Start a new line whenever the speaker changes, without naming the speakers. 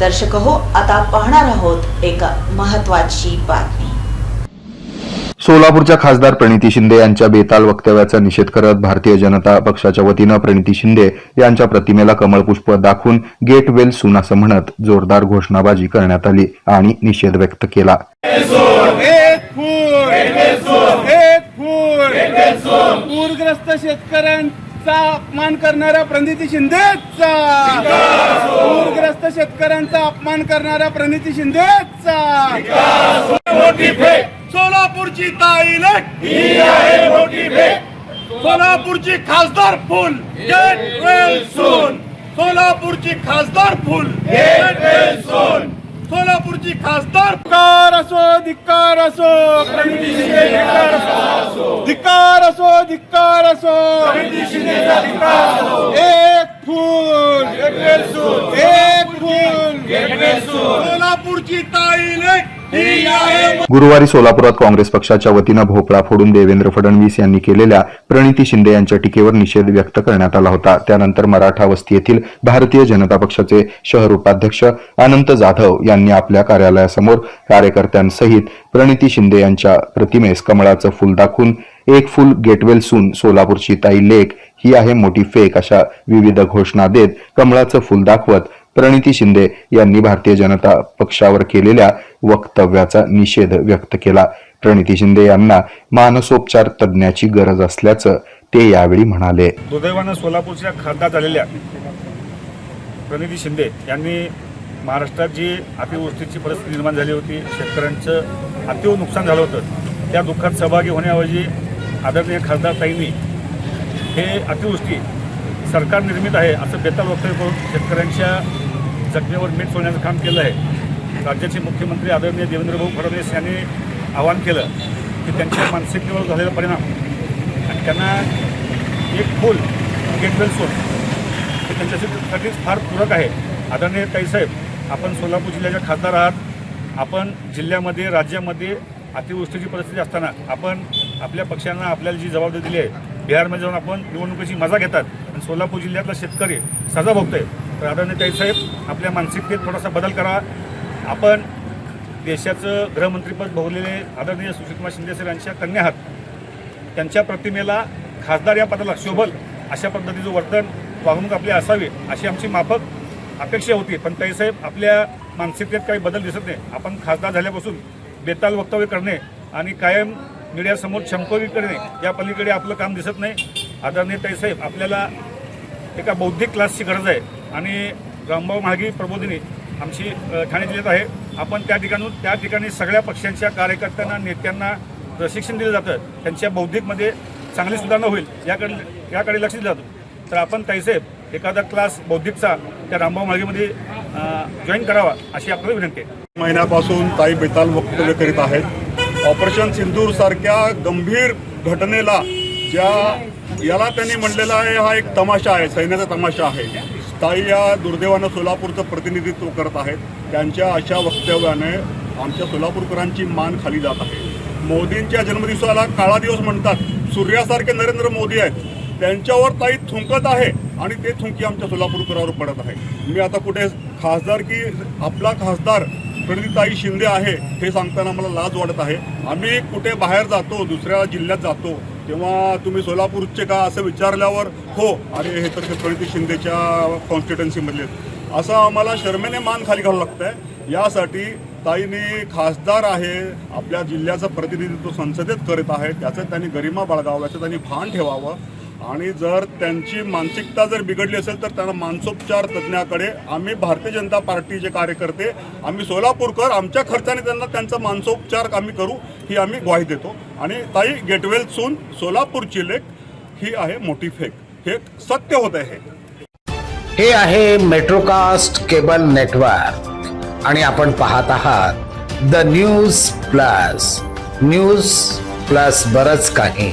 दर्शक हो आता पाहणार आहोत एक महत्वाची बातमी.
सोलापूरच्या खासदार प्रणिती शिंदे यांच्या बेताल वक्तव्याचा निषेध करत भारतीय जनता पक्षाच्या वतीनं प्रणिती शिंदे यांच्या प्रतिमेला कमळपुष्प दाखवून गेट वेल सून असं म्हणत जोरदार घोषणाबाजी करण्यात आली आणि निषेध व्यक्त केला.
पूरग्रस्त शेतकऱ्यांचा अपमान करणाऱ्या प्रणिती शिंदेचा. पूरग्रस्त शेतकऱ्यांचा अपमान करणाऱ्या प्रणिती शिंदेचा. सोलापूरची ताई ही आहे मोठी सोलापूरची खासदार फुल. गेट वेल सोन. सोलापूरची खासदार फुल. गेट वेल सोन. सोलापूरची खासदार. धिक्कार असो धिक्कार असो. प्रणिती शिंदे धिक्कार असो धिक्कार असो असो एक फूल. एक फूल. सोलापूरची ताई
गुरुवारी सोलापुरात काँग्रेस पक्षाच्या वतीनं भोपळा फोडून देवेंद्र फडणवीस यांनी केलेल्या प्रणिती शिंदे यांच्या टीकेवर निषेध व्यक्त करण्यात आला होता. त्यानंतर मराठा वस्ती येथील भारतीय जनता पक्षाचे शहर उपाध्यक्ष अनंत जाधव यांनी आपल्या कार्यालयासमोर कार्यकर्त्यांसहित प्रणिती शिंदे यांच्या प्रतिमेस कमळाचं फूल दाखवून एक फुल गेटवेल सून सोलापूरची ताई लेक ही आहे मोठी फेक अशा विविध घोषणा देत कमळाचं फुल दाखवत प्रणिती शिंदे यांनी भारतीय जनता पक्षावर केलेल्या वक्तव्याचा निषेध व्यक्त केला. प्रणिती शिंदे यांना मानसोपचार तज्ज्ञाची गरज असल्याचं ते यावेळी म्हणाले.
दुर्दैवानं सोलापूरच्या खासदार झालेल्या प्रणिती शिंदे यांनी महाराष्ट्रात जी अतिवृष्टीची परिस्थिती निर्माण झाली होती शेतकऱ्यांचं अतिव नुकसान झालं होतं त्या दुःखात सहभागी होण्याऐवजी आदरणीय खासदार ताईंनी हे अतिवृष्टी सरकार निर्मित आहे असं बेताल वक्तव्य करून शेतकऱ्यांच्या जखमेवर मीठ सोडण्याचं काम केलं आहे. राज्याचे मुख्यमंत्री आदरणीय देवेंद्रभाऊ फडणवीस यांनी आवाहन केलं की त्यांच्या मानसिकतेवर झालेला परिणाम आणि त्यांना एक फूल गेटवेल सोड हे त्यांच्यासाठीच फार पूरक आहे. आदरणीय ताईसाहेब आपण सोलापूर जिल्ह्याच्या खासदार आहात. आपण जिल्ह्यामध्ये राज्यामध्ये अतिवृष्टीची परिस्थिती असताना आपण आपल्या पक्षांना आपल्याला जी जबाबदारी दिली आहे बिहारमध्ये जाऊन आपण निवडणुकीची मजा घेतात आणि सोलापूर जिल्ह्यातला शेतकरी सजा भोगतोय. तर आदरणीय ताईसाहेब आपल्या मानसिकतेत थोडासा बदल करा. आपण देशाचं गृहमंत्रीपद भोगलेले आदरणीय सुशीलकुमार शिंदेसर यांच्या कन्या आहात. त्यांच्या प्रतिमेला खासदार या पदाला शोभल अशा पद्धतीचं वर्तन वागणूक आपली असावी अशी आमची माफक अपेक्षा होती. पण ताईसाहेब आपल्या मानसिकतेत काही बदल दिसत नाही. आपण खासदार झाल्यापासून बेताल वक्तव्य करणे आणि कायम मीडियासमोर शंकोगी करणे या पलीकडे आपलं काम दिसत नाही. आदरणीय ताईसाहेब आपल्याला एका बौद्धिक क्लासची गरज आहे आणि रामभाऊ महागी प्रबोधिनी आमची ठाणे जिल्ह्यात आहे. आपण त्या ठिकाणून त्या ठिकाणी सगळ्या पक्षांच्या कार्यकर्त्यांना नेत्यांना प्रशिक्षण दिलं जातं. त्यांच्या बौद्धिकमध्ये चांगली सुधारणा होईल याकडे याकडे लक्ष दिलं जातं. तर आपण ताईसाहेब एखादा क्लास बौद्धिकचा त्या रामभाऊ मार्गेमध्ये जॉईन करावा अशी आपल्याला विनंती आहे.
महिन्यापासून ताई बेताल वक्तव्य करीत आहेत. ऑपरेशन सिंदूर सारख्या गंभीर घटनेला ज्या याला त्यांनी म्हणलेला आहे हा एक तमाशा आहे सैन्याचा तमाशा आहे. ताई या दुर्दैवानं सोलापूरचं प्रतिनिधित्व करत आहेत. त्यांच्या अशा वक्तव्याने आमच्या सोलापूरकरांची मान खाली जात आहे. मोदींच्या जन्मदिवसाला काळा दिवस म्हणतात. सूर्यासारखे नरेंद्र मोदी आहेत. त्यांच्यावर ताई थुंकत आहे आणि ते थुंकी आमच्या सोलापूरकरावर पडत आहे. मी आता कुठे खासदार की आपला खासदार ताई शिंदे आहे हे सांगताना मला लाज वाटत आहे. आम्ही कुठे बाहेर जातो दुसऱ्या जिल्ह्यात जातो तेव्हा तुम्ही सोलापूरचे का असं विचारल्यावर हो अरे हे तर ते प्रणिती शिंदेच्या कॉन्स्टिट्युन्सीमधले आहेत. असं आम्हाला शर्मेने मान खाली घालू लागतं आहे यासाठी ताईने खासदार आहे आपल्या जिल्ह्याचं प्रतिनिधित्व संसदेत करत आहे त्याचं त्यांनी गरिमा बाळगावं याचं त्यांनी भान ठेवावं. आणि जर त्यांची मानसिकता जर बिघडली असेल तर त्यांना मानसोपचार तज्ज्ञाकडे आम्ही भारतीय जनता पार्टीचे कार्यकर्ते आम्ही सोलापूरकर आमच्या खर्चाने त्यांना त्यांचा मानसोपचार आम्ही करू ही आम्ही ग्वाही देतो. आणि ताई गेटवेल सून सोलापूरची लेख ही आहे मोठी फेक. हे सत्य होत आहे.
हे आहे मेट्रोकास्ट केबल नेटवर्क. आणि आपण पाहत आहात the news plus. News plus बरंच काही.